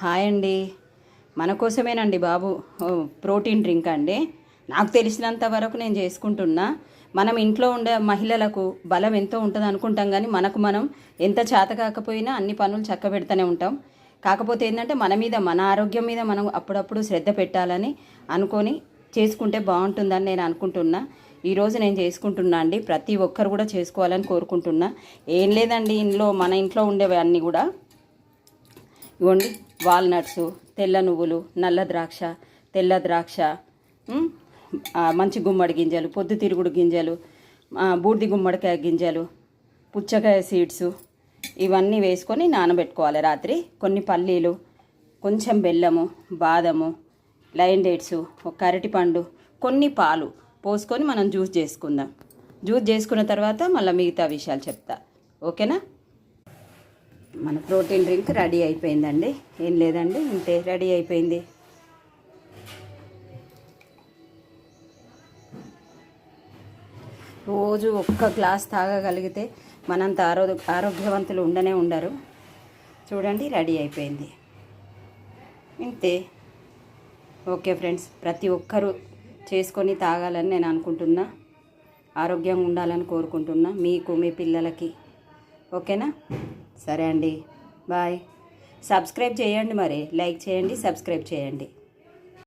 Hi అండి. మన కోసమేనండి బాబు. Protein drink అండి. నాకు తెలిసినంత వరకు నేను చేసుకుంటున్నా. మనం ఇంట్లో ఉండే మహిళలకు బలం ఎంతో ఉంటుంది అనుకుంటాం కానీ మనకు మనం ఎంత చేత కాకపోయినా అన్ని పనులు చక్కబెడుతూనే ఉంటాం. కాకపోతే ఏంటంటే మన మీద మన ఆరోగ్యం మీద మనం అప్పుడప్పుడు శ్రద్ధ పెట్టాలని అనుకొని చేసుకుంటే బాగుంటుందని నేను అనుకుంటున్నా. ఈరోజు నేను చేసుకుంటున్నా అండి. ప్రతి ఒక్కరు కూడా చేసుకోవాలని కోరుకుంటున్నా. ఏం లేదండి ఇంట్లో మన ఇంట్లో ఉండేవి అన్నీ కూడా. ఇవ్వండి వాల్నట్స్ తెల్ల నువ్వులు నల్ల ద్రాక్ష తెల్ల ద్రాక్ష మంచి గుమ్మడి గింజలు పొద్దుతిరుగుడు గింజలు బూడిది గుమ్మడికాయ గింజలు పుచ్చకాయ సీడ్స్ ఇవన్నీ వేసుకొని నానబెట్టుకోవాలి రాత్రి. కొన్ని పల్లీలు కొంచెం బెల్లము బాదము లైన్ డేట్స్ ఒక అరటిపండు కొన్ని పాలు పోసుకొని మనం జ్యూస్ చేసుకుందాం. జ్యూస్ చేసుకున్న తర్వాత మళ్ళీ మిగతా విషయాలు చెప్తా. ఓకేనా? మన ప్రోటీన్ డ్రింక్ రెడీ అయిపోయిందండి. ఏం లేదండి ఇంతే రెడీ అయిపోయింది. రోజు ఒక్క గ్లాస్ తాగగలిగితే మనంత ఆరోగ్య ఆరోగ్యవంతులు ఉండనే ఉండరు. చూడండి రెడీ అయిపోయింది. ఇంతే. ఓకే ఫ్రెండ్స్ ప్రతి ఒక్కరూ చేసుకొని తాగాలని నేను అనుకుంటున్నా. ఆరోగ్యంగా ఉండాలని కోరుకుంటున్నా. మీకు మీ పిల్లలకి. ఓకేనా? సరే అండి. బాయ్. సబ్స్క్రైబ్ చేయండి మరి. లైక్ చేయండి సబ్స్క్రైబ్ చేయండి.